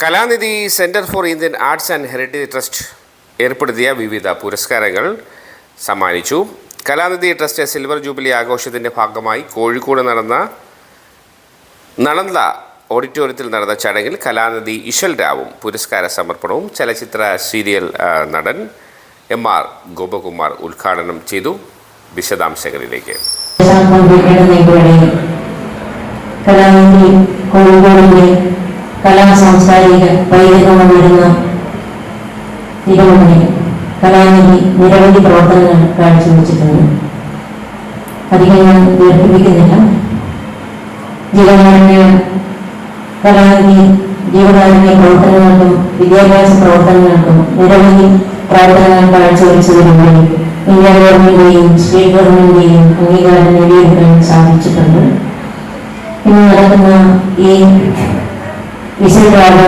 Kalanidhi centre for Indian arts and heritage trust ഏർപ്പെടുത്തിയ വിവിധ പുരസ്കാരങ്ങൾ സമ്മാനിച്ചു. കലാനിധി ട്രസ്റ്റ് സിൽവർ ജൂബിലി ആഘോഷത്തിന്റെ ഭാഗമായി കോഴിക്കോട് നടന്ന നളന്ത ഓഡിറ്റോറിയത്തിൽ നടന്ന ചടങ്ങിൽ കലാനിധി ഇശൽ രാവും പുരസ്കാര സമർപ്പണവും ചലച്ചിത്ര സീരിയൽ നടൻ എം ആർ ഗോപകുമാർ ഉദ്ഘാടനം ചെയ്തു. വിശദാംശങ്ങളിലേക്ക്. കലാനിധി കോഴിക്കോടിന്റെ കലാ സാംസ്കാരിക പൈതൃകം വരുന്ന തിരുവനന്തപുരം കലാനിധി നിരവധി പ്രവർത്തനങ്ങൾ കാഴ്ചവെച്ചിട്ടുണ്ട്. അധികം ഞാൻ ദീർഘിപ്പിക്കുന്നില്ല. ജീവകാരുണ്യ കലാനിധി ജീവകാരുണ്യ പ്രവർത്തനങ്ങൾക്കും വിദ്യാഭ്യാസ പ്രവർത്തനങ്ങൾക്കും നിരവധി പ്രവർത്തനങ്ങൾ കാഴ്ചവെച്ചതിലൂടെ ഇന്ത്യ ഗവൺമെന്റിന്റെയും സ്റ്റേറ്റ് ഗവൺമെന്റിന്റെയും അംഗീകാരം നേടിയെടുക്കാൻ സാധിച്ചിട്ടുണ്ട്. ഇന്ന് നടക്കുന്ന ഈ വിശേഷാവ്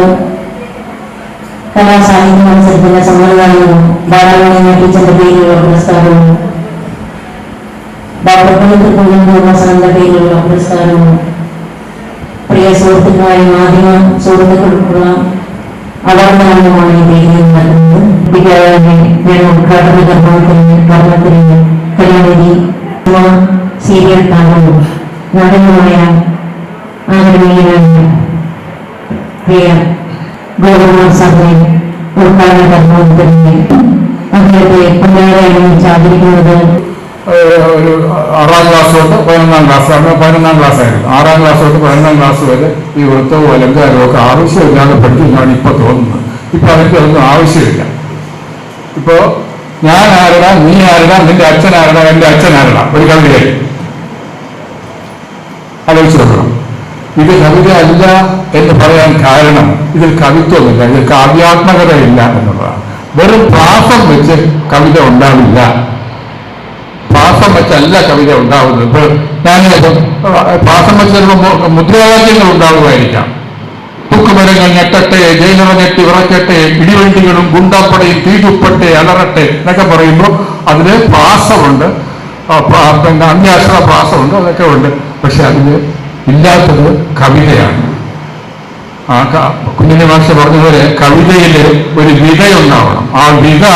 കലാസാഹിത്യ മത്സരത്തിന്റെ സമ്മേളനവും ബാലമണി ടീച്ചറിന്റെ പേരിലുള്ള പുരസ്കാരവും ഡോക്ടർ പണിക്കർ കുഞ്ഞൻ പേരിലുള്ള പുരസ്കാരവും പ്രിയ സുഹൃത്തുക്കളായ മാധ്യമ സുഹൃത്തുക്കൾക്കുള്ള അവാർഡാനമാണ് ഈ വേദിയിൽ നൽകുന്നത്. വിദ്യാലയത്തെ ഞാൻ ഉദ്ഘാടന കർമ്മത്തിന് ഭരണത്തിന് കലാനിധി സീരിയൽ താരവും നടനുമായ ആദരണീയനായ പ്രിയ ഗോകുമാർ സഭയിൽ ഉൾക്കാരണ കർമ്മത്തിന് അദ്ദേഹത്തെ പൊന്നാരായി ആചരിക്കുന്നത് ഒരു ആറാം ക്ലാസ് തൊട്ട് പതിനൊന്നാം ക്ലാസ് അന്ന് പതിനൊന്നാം ക്ലാസ് ആയിരുന്നു. ആറാം ക്ലാസ് തൊട്ട് പതിനൊന്നാം ക്ലാസ് വരെ ഈ വൃത്തവും അലങ്കാരവും ഒക്കെ ആവശ്യമില്ലാതെ പഠിക്കുന്നതാണ് ഇപ്പൊ തോന്നുന്നത്. ഇപ്പൊ അതൊക്കെ ഒന്നും ആവശ്യമില്ല. ഇപ്പോ ഞാൻ ആരടാ നീ ആരടാ നിന്റെ അച്ഛൻ ആരടാ എന്റെ അച്ഛൻ ആരടാ? ഒരു കവിതയായി. ആലോചിച്ച് നോക്കണം. ഇത് കവിത അല്ല എന്ന് പറയാൻ കാരണം ഇതിൽ കവിത്വമില്ല ഇതിൽ കാവ്യാത്മകതയില്ല എന്നുള്ളതാണ്. വെറും പ്രാസം വെച്ച് കവിത ഉണ്ടാവില്ല. പ്രാസം വെച്ചല്ല കവിത ഉണ്ടാവുന്നത്. ഇപ്പോൾ ഞാൻ പ്രാസം വെച്ച് ചിലപ്പോൾ മുദ്രാവാക്യങ്ങൾ ഉണ്ടാവുമായിരിക്കാം. തൂക്കുമരങ്ങൾ ഞെട്ടട്ടെ ജയിലറ ഞെട്ടി വിറക്കട്ടെ ഇടിവണ്ടികളും ഗുണ്ടാപ്പടയും തീചുപ്പട്ടെ അലറട്ടെ എന്നൊക്കെ പറയുമ്പോൾ അതിന് പിന്നെ അന്യാശ്ര പ്രാസമുണ്ട് അതൊക്കെ ഉണ്ട്. പക്ഷെ അതിന് ഇല്ലാത്തത് കവിതയാണ്. ആ കുഞ്ഞിനെ ഭാഷ പറഞ്ഞതുപോലെ കവിതയിൽ ഒരു വിതയുണ്ടാവണം ആ വിത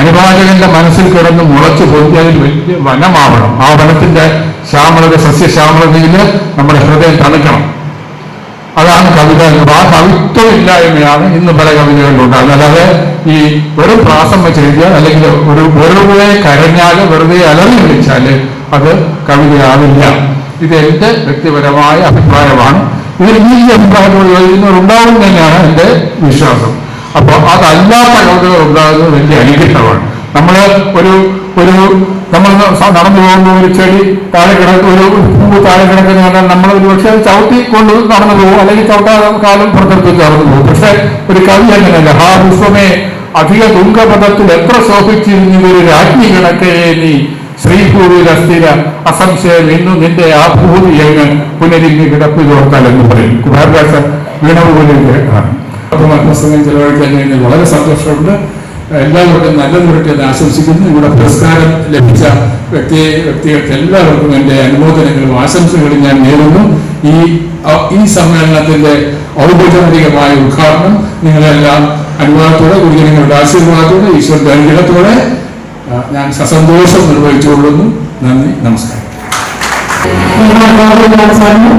അനുവാചകന്റെ മനസ്സിൽ കിടന്ന് മുളച്ചു പൊന്തി അതിൽ വലിയ വനമാവണം. ആ വനത്തിന്റെ ശ്യാമളത സസ്യശ്യാമളതയിൽ നമ്മുടെ ഹൃദയം തണുക്കണം. അതാണ് കവിത. ആ കവിത്വമില്ലായ്മയാണ് ഇന്ന് പല കവിതകളിലും ഉണ്ടാകുന്നത് അല്ലാതെ ഈ ഒരു പ്രാസം വെച്ച് എഴുതിയാൽ അല്ലെങ്കിൽ ഒരു വെറുതെ കരഞ്ഞാൽ വെറുതെ അലറി വിളിച്ചാൽ അത് കവിതയാവില്ല. ഇത് എന്റെ വ്യക്തിപരമായ അഭിപ്രായമാണ്. ഇതിൽ ഈ അഭിപ്രായത്തോട് യോജിക്കുന്നവരുണ്ടാവും തന്നെയാണ് എന്റെ വിശ്വാസം. അപ്പോൾ അതല്ലാത്ത കവിതകൾ ഉണ്ടാകുന്നത് വലിയ അനുഗ്രഹമാണ് നമ്മൾ ഒരു ഒരു നമ്മൾ നടന്നു പോകുമ്പോൾ ഒരു ചെടി താഴെ കിടക്ക് ഒരു പൂവ് താഴെ കിടക്കുന്ന കണ്ടാൽ നമ്മൾ ഒരു പക്ഷേ ചവിട്ടി കൊണ്ട് നടന്നു പോകും. അല്ലെങ്കിൽ ചവിട്ടാതെ കാലം പുറത്തെടുത്ത് നടന്നു പോകും. പക്ഷെ ഒരു കവി അങ്ങനെയല്ല ഹാ പുഷ്പമേ അധിക ദുഃഖപഥത്തിൽ എത്ര ശോഭിച്ചിരുന്നതൊരു രാജ്ഞി കിടക്കേ നീ. ശ്രീഭൂവിൽ അസ്ഥിര അസംശയം ഇന്നും നിന്റെ ആ ഭൂമി അങ്ങ് പുനരിഞ്ഞ് കിടപ്പിതോർത്താൽ എന്ന് പറയും. കുമാരദാസ വീണവുപോലെ ആണ്. ചെലവഴിക്കാൻ വളരെ സന്തോഷമുണ്ട്. എല്ലാവർക്കും നല്ലത് വരട്ടെ എന്ന് ആശംസിക്കുന്നു. ഇവിടെ പുരസ്കാരം ലഭിച്ച വ്യക്തി വ്യക്തികൾക്ക് എല്ലാവർക്കും എന്റെ അനുമോദനങ്ങളും ആശംസകളും ഞാൻ നേരുന്നു. ഈ ഈ സമ്മേളനത്തിന്റെ ഔപചാരികമായ ഉദ്ഘാടനം നിങ്ങളെല്ലാം അനുവാദത്തോടെ ഗുരുജനങ്ങളുടെ ആശീർവാദത്തോടെ ഈശ്വരന്റെ അനുഗ്രഹത്തോടെ ഞാൻ സസന്തോഷം നിർവഹിച്ചുകൊള്ളുന്നു. നന്ദി നമസ്കാരം. Thank സാറിന്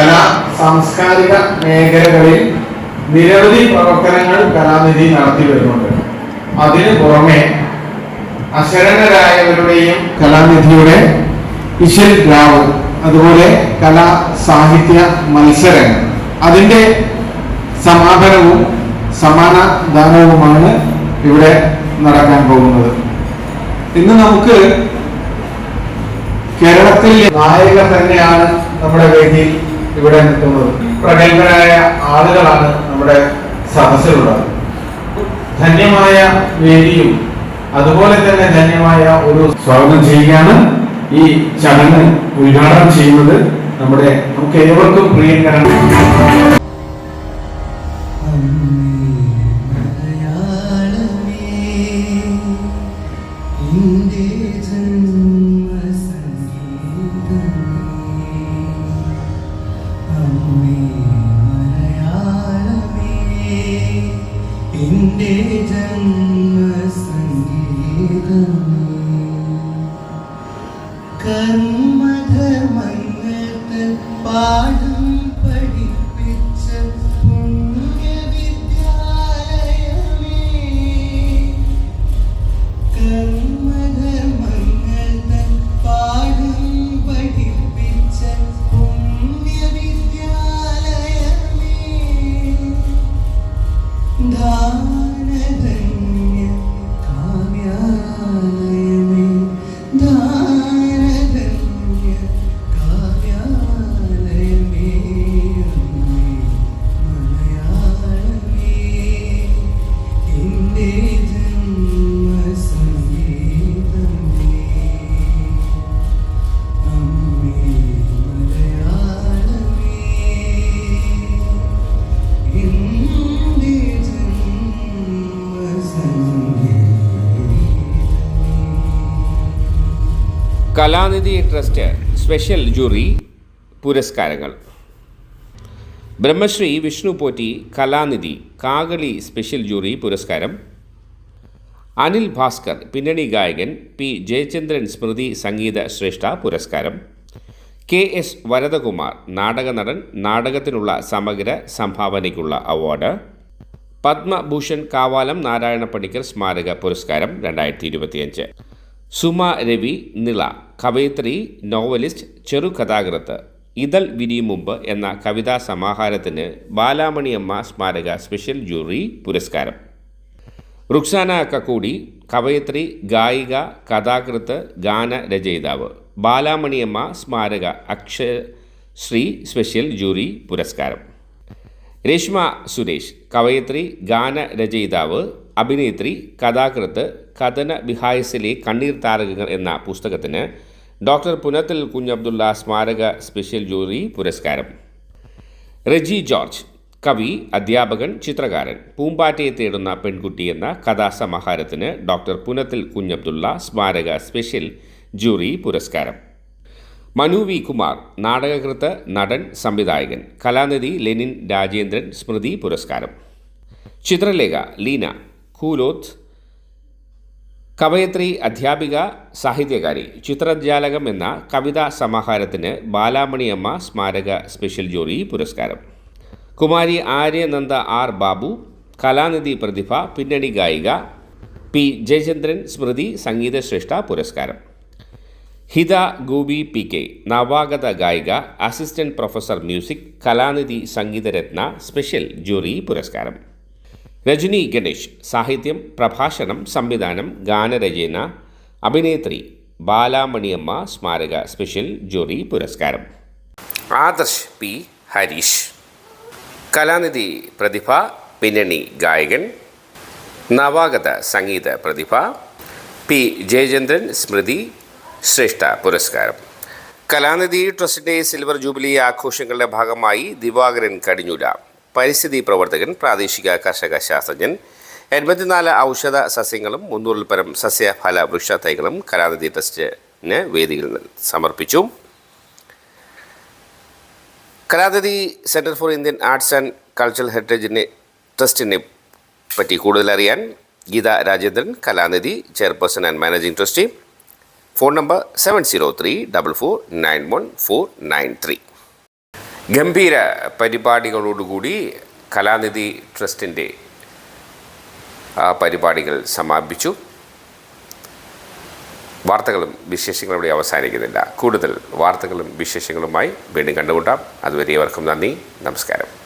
കലാ സാംസ്കാരിക മേഖലകളിൽ നിരവധി പ്രവർത്തനങ്ങൾ കലാനിധി നടത്തി വരുന്നുണ്ട്. അതിനു പുറമെ അശരണരായവരുടെയും കലാനിധിയുടെ ഇശൽ ഗ്രാവ് അതുപോലെ കലാ സാഹിത്യ മത്സരങ്ങൾ. അതിന്റെ സമാപനവും സമാന ദാനവുമാണ് ഇവിടെ നടക്കാൻ പോകുന്നത്. ഇന്ന് നമുക്ക് കേരളത്തിലെ നായകൻ തന്നെയാണ് നമ്മുടെ വേദിയിൽ ഇവിടെ നിൽക്കുന്നത് പ്രഗത്ഭരായ ആളുകളാണ് നമ്മുടെ സദസ്സിലുള്ളത്. ധന്യമായ വേദിയും അതുപോലെ തന്നെ ധന്യമായ ഒരു സ്വാഗതം ചെയ്യുകയാണ് ഈ ചടങ്ങ് ഉദ്ഘാടനം ചെയ്യുന്നത് നമ്മുടെ നമുക്ക് ഏവർക്കും പ്രിയങ്കരൻ എന്റെ ജന്മസംഗീതം കലാനിധി ട്രസ്റ്റ് സ്പെഷ്യൽ ജൂറി പുരസ്കാരങ്ങൾ. ബ്രഹ്മശ്രീ വിഷ്ണു പോറ്റി കലാനിധി കാകളി സ്പെഷ്യൽ ജൂറി പുരസ്കാരം. അനിൽ ഭാസ്കർ പിന്നണി ഗായകൻ പി ജയചന്ദ്രൻ സ്മൃതി സംഗീത ശ്രേഷ്ഠ പുരസ്കാരം. കെ എസ് വരദകുമാർ നാടക നടൻ നാടകത്തിനുള്ള സമഗ്ര സംഭാവനയ്ക്കുള്ള അവാർഡ്. പത്മഭൂഷൺ കാവാലം നാരായണ പണിക്കർ സ്മാരക പുരസ്കാരം രണ്ടായിരത്തി ഇരുപത്തിയഞ്ച്. സുമ രവി നിള കവയിത്രി നോവലിസ്റ്റ് ചെറുകഥാകൃത്ത് ഇതൾ വിരിയും മുമ്പ് എന്ന കവിതാ സമാഹാരത്തിന് ബാലാമണിയമ്മ സ്മാരക സ്പെഷ്യൽ ജൂറി പുരസ്കാരം. റുക്സാന കക്കൂടി കവയിത്രി ഗായിക കഥാകൃത്ത് ഗാനരചയിതാവ് ബാലാമണിയമ്മ സ്മാരക അക്ഷശ്രീ സ്പെഷ്യൽ ജൂറി പുരസ്കാരം. രേഷ്മ സുരേഷ് കവയത്രി ഗാനരചയിതാവ് അഭിനേത്രി കഥാകൃത്ത് കഥന വിഹായസിലെ കണ്ണീർ താരകങ്ങൾ എന്ന പുസ്തകത്തിന് ഡോക്ടർ പുനത്തിൽ കുഞ്ഞബ്ദുള്ള സ്മാരക സ്പെഷ്യൽ ജൂറി പുരസ്കാരം. റെജി ജോർജ് കവി അധ്യാപകൻ ചിത്രകാരൻ പൂമ്പാറ്റയെ തേടുന്ന പെൺകുട്ടി എന്ന കഥാസമാഹാരത്തിന് ഡോക്ടർ പുനത്തിൽ കുഞ്ഞബ്ദുള്ള സ്മാരക സ്പെഷ്യൽ ജൂറി പുരസ്കാരം. മനു വി. കുമാർ നാടകകൃത്ത് നടൻ സംവിധായകൻ കലാനിധി ലെനിൻ രാജേന്ദ്രൻ സ്മൃതി പുരസ്കാരം. ചിത്രലേഖ ലീന കൂലോത്ത് കവയത്രി അധ്യാപിക സാഹിത്യകാരി ചിത്രജാലകം എന്ന കവിതാ സമാഹാരത്തിന് ബാലാമണിയമ്മ സ്മാരക സ്പെഷ്യൽ ജൂറി പുരസ്കാരം. കുമാരി ആര്യനന്ദ ആർ ബാബു കലാനിധി പ്രതിഭ പിന്നണി ഗായിക പി ജയചന്ദ്രൻ സ്മൃതി സംഗീതശ്രേഷ്ഠ പുരസ്കാരം. ഹിത ഗോപി പി കെ നവാഗത ഗായിക assistant professor music Kalanidhi Sangeetharatna special jury പുരസ്കാരം. രജനി ഗണേഷ് സാഹിത്യം പ്രഭാഷണം സംവിധാനം ഗാനരചന അഭിനേത്രി ബാലാമണിയമ്മ സ്മാരക സ്പെഷ്യൽ ജൂറി പുരസ്കാരം. ആദർശ് പി. ഹരീഷ്. കലാനിധി പ്രതിഭ പിന്നണി ഗായകൻ. നവാഗത സംഗീത പ്രതിഭ പി. ജയചന്ദ്രൻ സ്മൃതി ശ്രേഷ്ഠ പുരസ്കാരം. കലാനിധി ട്രസ്റ്റിന്റെ സിൽവർ ജൂബിലി ആഘോഷങ്ങളുടെ ഭാഗമായി ദിവാകരൻ കടിഞ്ഞൂല. പരിസ്ഥിതി പ്രവർത്തകൻ പ്രാദേശിക കർഷക ശാസ്ത്രജ്ഞൻ. എൺപത്തിനാല് ഔഷധ സസ്യങ്ങളും മുന്നൂറിൽ പരം സസ്യഫല വൃക്ഷ തൈകളും കലാനിധി ട്രസ്റ്റിന് വേദിയിൽ സമർപ്പിച്ചു. Kalanidhi centre for Indian arts and cultural ഹെറിറ്റേജിനെ ട്രസ്റ്റിനെ പറ്റി കൂടുതൽ അറിയാൻ Geetha Rajendran Kalanidhi chairperson and managing trustee. Phone number seven zero three double four nine one four nine three. ഗംഭീര പരിപാടികളോടുകൂടി കലാനിധി ട്രസ്റ്റിന്റെ പരിപാടികൾ സമാപിച്ചു. വാർത്തകളും വിശേഷങ്ങളും ഇവിടെ അവസാനിക്കുന്നില്ല. കൂടുതൽ വാർത്തകളും വിശേഷങ്ങളുമായി വീണ്ടും കണ്ടുമുട്ടാം. അതുവരെ നന്ദി. നമസ്കാരം.